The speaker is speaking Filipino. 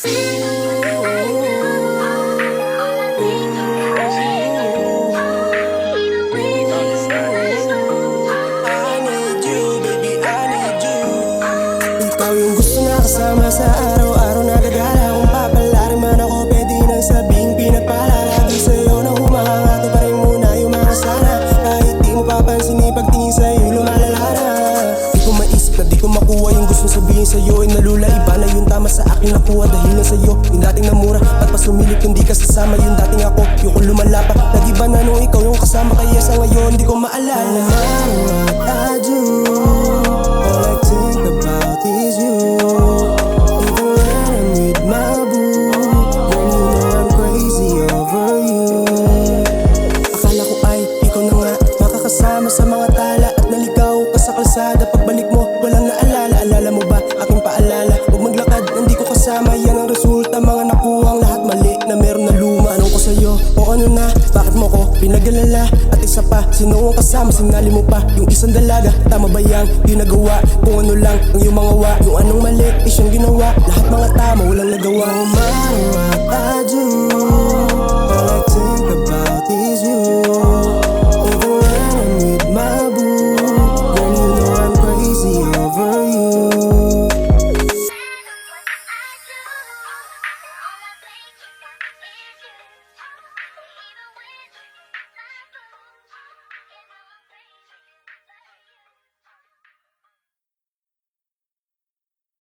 kasama sa araw-araw Nagagala kung papalari man ako Pwede nang sabing pinagpala Lagi sa'yo na humahangato pa rin muna yung mga sana Kahit di mo papansinin pagtingin sa'yo lumalala na Di ko maisip na di ko yung gusto sabihin sa'yo Ay nalulaiba sa akin nakuha Dahil na sa'yo, yung dating na mura. At mas lumilip hindi ka sasama Yung dating ako, yung kung lumalapa. Nag-iba na nung ikaw yung kasama? Kaya sa ngayon, di ko maalala. I think about is you. Even when I'm with my boo Girl, I'm crazy over you. Akala ko ay, ikaw na Makakasama sa mga tala At naligaw ka sa kalsada. Ang resulta, mga nakuhang lahat mali Na meron na luma, anong ko sa'yo? O ano na, bakit mo ko pinagalala? At isa pa, sino ang kasama? Sinali mo pa, yung isang dalaga. Tama ba yang ginagawa Kung ano lang ang iyong mga wa. Yung anong mali, is yung ginawa. Lahat mga tama,